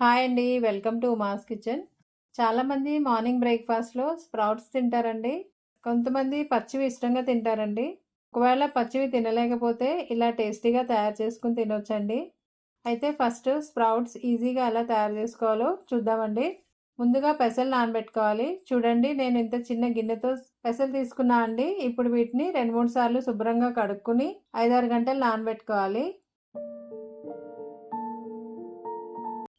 Hi అండి. Welcome to mass kitchen. చాలామంది morning బ్రేక్‌ఫాస్ట్‌లో స్ప్రౌట్స్ తింటారండి. కొంతమంది పచ్చివి ఇష్టంగా తింటారండి. ఒకవేళ పచ్చివి తినలేకపోతే ఇలా టేస్టీగా తయారు చేసుకుని తినొచ్చండి. అయితే ఫస్ట్ స్ప్రౌట్స్ ఈజీగా ఎలా తయారు చేసుకోవాలో చూద్దామండి. ముందుగా పెసలు నానబెట్టుకోవాలి. చూడండి నేను ఇంత చిన్న గిన్నెతో పెసలు తీసుకున్నా అండి. ఇప్పుడు వీటిని 2, 3 సార్లు శుభ్రంగా కడుక్కుని ఐదారు గంటలు నానబెట్టుకోవాలి.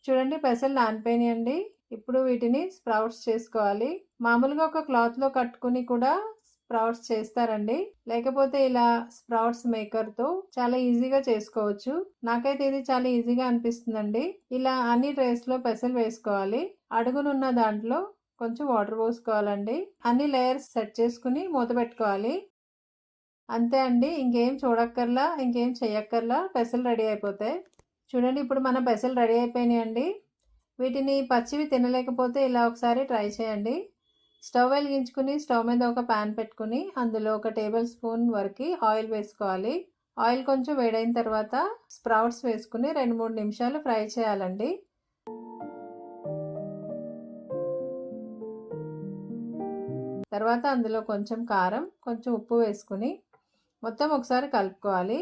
చూడండి పెసలు నానిపోయినాయండి. ఇప్పుడు వీటిని స్ప్రౌట్స్ చేసుకోవాలి. మామూలుగా ఒక క్లాత్‌లో కట్టుకుని కూడా స్ప్రౌట్స్ చేస్తారండి. లేకపోతే ఇలా స్ప్రౌట్స్ మేకర్‌తో చాలా ఈజీగా చేసుకోవచ్చు. నాకైతే ఇది చాలా ఈజీగా అనిపిస్తుందండి. ఇలా అన్ని ట్రేస్‌లో పెసలు వేసుకోవాలి. అడుగునున్న దాంట్లో కొంచెం వాటర్ పోసుకోవాలండి. అన్ని లేయర్స్ సెట్ చేసుకుని మూత పెట్టుకోవాలి. అంతే అండి. ఇంకేం చూడక్కర్లా, ఇంకేం చేయక్కర్లా పెసలు రెడీ అయిపోతాయి. చూడండి ఇప్పుడు మన పెసలు రెడీ అయిపోయినాయండి. వీటిని పచ్చివి తినలేకపోతే ఇలా ఒకసారి ట్రై చేయండి. స్టవ్ వెలిగించుకుని స్టవ్ మీద ఒక ప్యాన్ పెట్టుకుని అందులో ఒక టేబుల్ స్పూన్ వరకు ఆయిల్ వేసుకోవాలి. ఆయిల్ కొంచెం వేడైన తర్వాత స్ప్రౌట్స్ వేసుకుని 2, 3 నిమిషాలు ఫ్రై చేయాలండి. తర్వాత అందులో కొంచెం కారం, కొంచెం ఉప్పు వేసుకుని మొత్తం ఒకసారి కలుపుకోవాలి.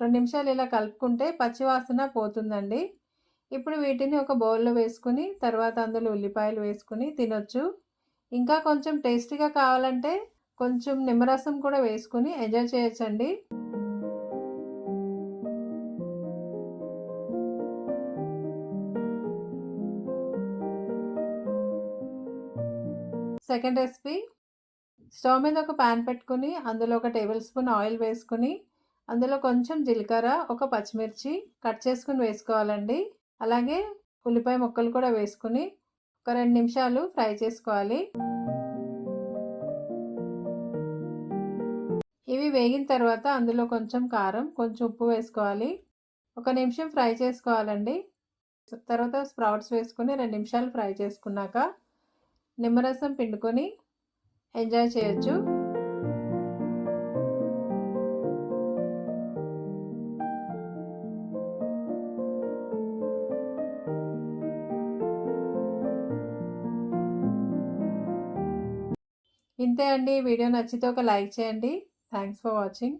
రెండు నిమిషాలు ఇలా కలుపుకుంటే పచ్చివాసన పోతుందండి. ఇప్పుడు వీటిని ఒక బౌల్‌లో వేసుకుని తర్వాత అందులో ఉల్లిపాయలు వేసుకుని తినొచ్చు. ఇంకా కొంచెం టేస్టీగా కావాలంటే కొంచెం నిమ్మరసం కూడా వేసుకుని ఎంజాయ్ చేయొచ్చండి. సెకండ్ రెసిపీ స్టవ్ మీద ఒక ప్యాన్ పెట్టుకొని అందులో ఒక టేబుల్ స్పూన్ ఆయిల్ వేసుకుని అందులో కొంచెం జీలకర్ర, ఒక పచ్చిమిర్చి కట్ చేసుకుని వేసుకోవాలండి. అలాగే ఉల్లిపాయ ముక్కలు కూడా వేసుకుని ఒక రెండు నిమిషాలు ఫ్రై చేసుకోవాలి. ఇవి వేగిన తర్వాత అందులో కొంచెం కారం, కొంచెం ఉప్పు వేసుకోవాలి. ఒక నిమిషం ఫ్రై చేసుకోవాలండి. తర్వాత స్ప్రౌట్స్ వేసుకొని రెండు నిమిషాలు ఫ్రై చేసుకున్నాక నిమ్మరసం పిండుకొని ఎంజాయ్ చేయొచ్చు. ఇంతే అండి. వీడియో నచ్చితే ఒక లైక్ చేయండి. Thanks for watching.